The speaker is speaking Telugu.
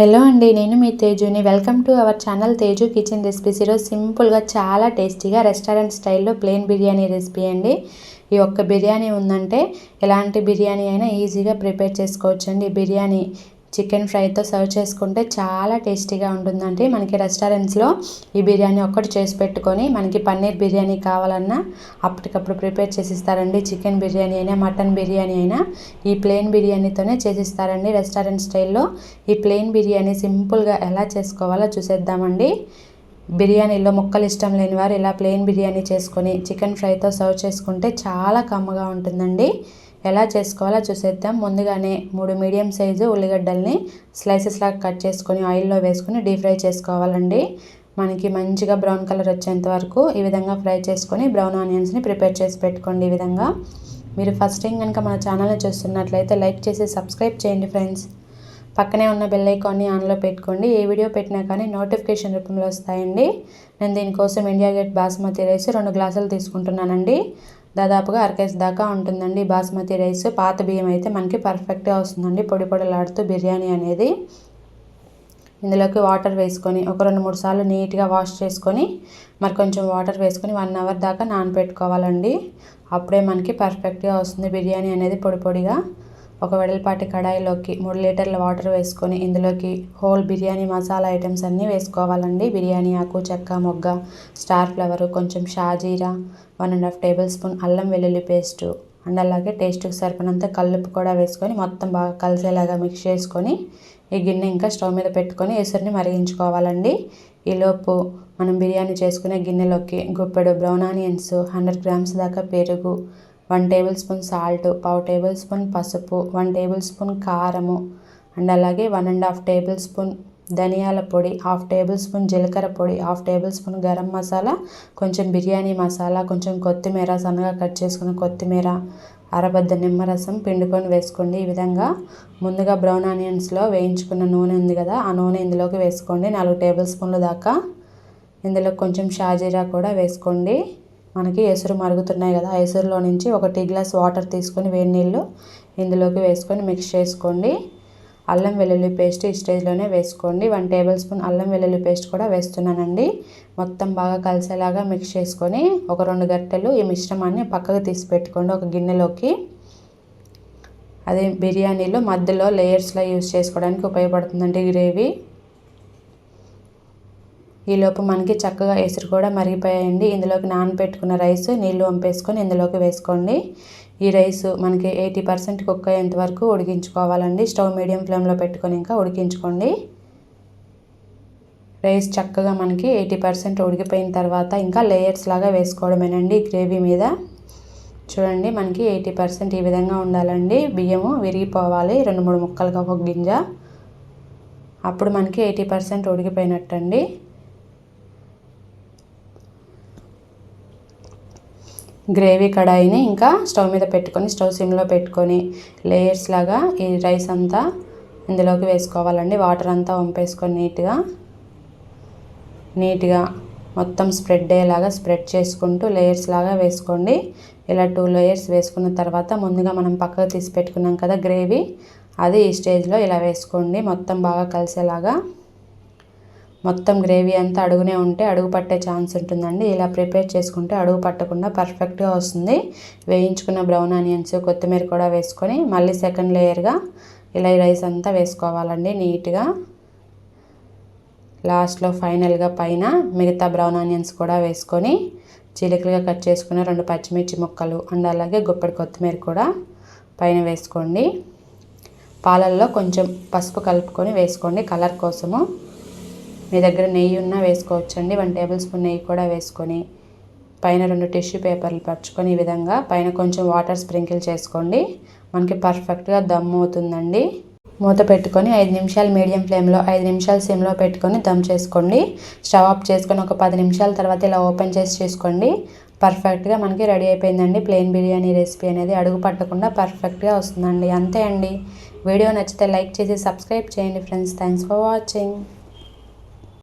హలో అండి నేను మీ తేజుని. Welcome to our channel Teju kitchen recipes. ఈరోజు సింపుల్గా చాలా టేస్టీగా రెస్టారెంట్ స్టైల్లో ప్లెయిన్ బిర్యానీ రెసిపీ అండి. ఈ ఒక్క బిర్యానీ ఉందంటే ఎలాంటి బిర్యానీ అయినా ఈజీగా ప్రిపేర్ చేసుకోవచ్చండి. బిర్యానీ చికెన్ ఫ్రైతో సర్వ్ చేసుకుంటే చాలా టేస్టీగా ఉంటుందండి. మనకి రెస్టారెంట్స్లో ఈ బిర్యానీ ఒక్కటి చేసి పెట్టుకొని మనకి పన్నీర్ బిర్యానీ కావాలన్నా అప్పటికప్పుడు ప్రిపేర్ చేసిస్తారండి. చికెన్ బిర్యానీ అయినా మటన్ బిర్యానీ అయినా ఈ ప్లెయిన్ బిర్యానీతోనే చేసిస్తారండి రెస్టారెంట్ స్టైల్లో. ఈ ప్లెయిన్ బిర్యానీ సింపుల్గా ఎలా చేసుకోవాలో చూసేద్దామండి. బిర్యానీలో ముక్కలు ఇష్టం లేని వారు ఇలా ప్లెయిన్ బిర్యానీ చేసుకొని చికెన్ ఫ్రైతో సర్వ్ చేసుకుంటే చాలా కమ్మగా ఉంటుందండి. ఎలా చేసుకోవాలో చూసేద్దాం. ముందుగానే మూడు మీడియం సైజు ఉల్లిగడ్డల్ని స్లైసెస్ లాగా కట్ చేసుకొని ఆయిల్లో వేసుకొని డీప్ ఫ్రై చేసుకోవాలండి. మనకి మంచిగా బ్రౌన్ కలర్ వచ్చేంత వరకు ఈ విధంగా ఫ్రై చేసుకొని బ్రౌన్ ఆనియన్స్ని ప్రిపేర్ చేసి పెట్టుకోండి ఈ విధంగా. మీరు ఫస్ట్ టైం కనుక మన ఛానల్ని చూస్తున్నట్లయితే లైక్ చేసి సబ్స్క్రైబ్ చేయండి ఫ్రెండ్స్. పక్కనే ఉన్న బెల్ ఐకాన్ని ఆన్లో పెట్టుకోండి. ఏ వీడియో పెట్టినా కానీ నోటిఫికేషన్ రూపంలో వస్తాయండి. నేను దీనికోసం ఇండియా గేట్ బాస్మతి రైస్ రెండు గ్లాసులు తీసుకుంటున్నానండి. దాదాపుగా అరకేజీ దాకా ఉంటుందండి బాస్మతి రైస్. పాత బియ్యం అయితే మనకి పర్ఫెక్ట్గా వస్తుందండి. పొడి పొడలాడుతూ బిర్యానీ అనేది. ఇందులోకి వాటర్ వేసుకొని ఒక రెండు మూడు సార్లు నీట్గా వాష్ చేసుకొని మరి కొంచెం వాటర్ వేసుకొని వన్ అవర్ దాకా నానబెట్టుకోవాలండి అప్పుడే మనకి పర్ఫెక్ట్గా వస్తుంది బిర్యానీ అనేది పొడి పొడిగా. ఒక వెడల్పాటి కడాయిలోకి మూడు లీటర్ల వాటర్ వేసుకొని ఇందులోకి హోల్ బిర్యానీ మసాలా ఐటమ్స్ అన్నీ వేసుకోవాలండి. బిర్యానీ ఆకు చెక్క మొగ్గ స్టార్ ఫ్లవరు కొంచెం షాజీరా one and half tablespoon అల్లం వెల్లుల్లి పేస్టు అండ్ అలాగే టేస్ట్కి సరిపడినంత కల్లుపు కూడా వేసుకొని మొత్తం బాగా కలిసేలాగా మిక్స్ చేసుకొని ఈ గిన్నె ఇంకా స్టవ్ మీద పెట్టుకొని ఎసురుని మరిగించుకోవాలండి. ఈలోపు మనం బిర్యానీ చేసుకునే గిన్నెలోకి గుప్పెడు బ్రౌన్ ఆనియన్స్ హండ్రెడ్ గ్రామ్స్ దాకా పెరుగు వన్ టేబుల్ స్పూన్ సాల్ట్ పావు టేబుల్ స్పూన్ పసుపు వన్ టేబుల్ స్పూన్ కారము అండ్ అలాగే one and half tablespoon ధనియాల పొడి హాఫ్ టేబుల్ స్పూన్ జీలకర్ర పొడి half tablespoon garam masala కొంచెం బిర్యానీ మసాలా కొంచెం కొత్తిమీర సన్నగా కట్ చేసుకున్న కొత్తిమీర అరబద్ద నిమ్మరసం పిండుకొని వేసుకోండి. ఈ విధంగా ముందుగా బ్రౌన్ ఆనియన్స్లో వేయించుకున్న నూనె ఉంది కదా ఆ నూనె ఇందులోకి వేసుకోండి. నాలుగు టేబుల్ స్పూన్ల దాకా ఇందులో కొంచెం షాజీరా కూడా వేసుకోండి. మనకి ఎసురు మరుగుతున్నాయి కదా ఎసురులో నుంచి ఒక టీ గ్లాస్ వాటర్ తీసుకొని వేడి నీళ్ళు ఇందులోకి వేసుకొని మిక్స్ చేసుకోండి. అల్లం వెల్లుల్లి పేస్ట్ ఈ స్టేజ్లోనే వేసుకోండి. వన్ టేబుల్ స్పూన్ అల్లం వెల్లుల్లి పేస్ట్ కూడా వేస్తున్నానండి. మొత్తం బాగా కలిసేలాగా మిక్స్ చేసుకొని ఒక రెండు గట్టెలు ఈ మిశ్రమాన్ని పక్కకు తీసి పెట్టుకోండి ఒక గిన్నెలోకి. అదే బిర్యానీలో మధ్యలో లేయర్స్లో యూస్ చేసుకోవడానికి ఉపయోగపడుతుందండి గ్రేవీ. ఈలోపు మనకి చక్కగా ఎసురు కూడా మరిగిపోయాయండి. ఇందులోకి నానబెట్టుకున్న రైస్ నీళ్ళు వంపేసుకొని ఇందులోకి వేసుకోండి. ఈ రైస్ మనకి ఎయిటీ పర్సెంట్ కుక్ అయ్యేంత వరకు ఉడికించుకోవాలండి. స్టవ్ మీడియం ఫ్లేమ్లో పెట్టుకొని ఇంకా ఉడికించుకోండి. రైస్ చక్కగా మనకి ఎయిటీ పర్సెంట్ ఉడికిపోయిన తర్వాత ఇంకా లేయర్స్ లాగా వేసుకోవడమేనండి గ్రేవీ మీద. చూడండి మనకి ఎయిటీ పర్సెంట్ ఈ విధంగా ఉండాలండి. బియ్యము విరిగిపోవాలి. రెండు మూడు ముక్కలుగా ఒక గింజ. అప్పుడు మనకి ఎయిటీ పర్సెంట్ ఉడికిపోయినట్టండి. గ్రేవీ కడాయిని ఇంకా స్టవ్ మీద పెట్టుకొని స్టవ్ సిమ్లో పెట్టుకొని లేయర్స్ లాగా ఈ రైస్ అంతా ఇందులోకి వేసుకోవాలండి. వాటర్ అంతా వంపేసుకొని నీట్గా నీట్గా మొత్తం స్ప్రెడ్ అయ్యేలాగా స్ప్రెడ్ చేసుకుంటూ లేయర్స్ లాగా వేసుకోండి. ఇలా టూ లేయర్స్ వేసుకున్న తర్వాత ముందుగా మనం పక్కకు తీసి పెట్టుకున్నాం కదా గ్రేవీ అది ఈ స్టేజ్లో ఇలా వేసుకోండి. మొత్తం బాగా కలిసేలాగా మొత్తం గ్రేవీ అంతా అడుగునే ఉంటే అడుగు పట్టే ఛాన్స్ ఉంటుందండి. ఇలా ప్రిపేర్ చేసుకుంటే అడుగు పట్టకుండా పర్ఫెక్ట్గా వస్తుంది. వేయించుకున్న బ్రౌన్ ఆనియన్స్ కొత్తిమీర కూడా వేసుకొని మళ్ళీ సెకండ్ లేయర్గా ఇలా రైస్ అంతా వేసుకోవాలండి నీట్గా. లాస్ట్లో ఫైనల్గా పైన మిగతా బ్రౌన్ ఆనియన్స్ కూడా వేసుకొని చిలికలుగా కట్ చేసుకున్న రెండు పచ్చిమిర్చి ముక్కలు అండ్ అలాగే గుప్పడి కొత్తిమీర కూడా పైన వేసుకోండి. పాలల్లో కొంచెం పసుపు కలుపుకొని వేసుకోండి. కలర్ కోసము మీ దగ్గర నెయ్యి ఉన్నా వేసుకోవచ్చండి. వన్ టేబుల్ స్పూన్ నెయ్యి కూడా వేసుకొని పైన రెండు టిష్యూ పేపర్లు పరుచుకొని ఈ విధంగా పైన కొంచెం వాటర్ స్ప్రింకిల్ చేసుకోండి. మనకి పర్ఫెక్ట్గా దమ్ అవుతుందండి. మూత పెట్టుకొని ఐదు నిమిషాలు మీడియం ఫ్లేమ్లో ఐదు నిమిషాలు సిమ్లో పెట్టుకొని దమ్ చేసుకోండి. స్టవ్ ఆఫ్ చేసుకొని ఒక పది నిమిషాల తర్వాత ఇలా ఓపెన్ చేసి చేసుకోండి. పర్ఫెక్ట్గా మనకి రెడీ అయిపోయిందండి. ప్లెయిన్ బిర్యానీ రెసిపీ అనేది అడుగు పట్టకుండా పర్ఫెక్ట్గా వస్తుందండి. అంతే అండి. వీడియో నచ్చితే లైక్ చేసి సబ్స్క్రైబ్ చేయండి ఫ్రెండ్స్. Thanks for watching.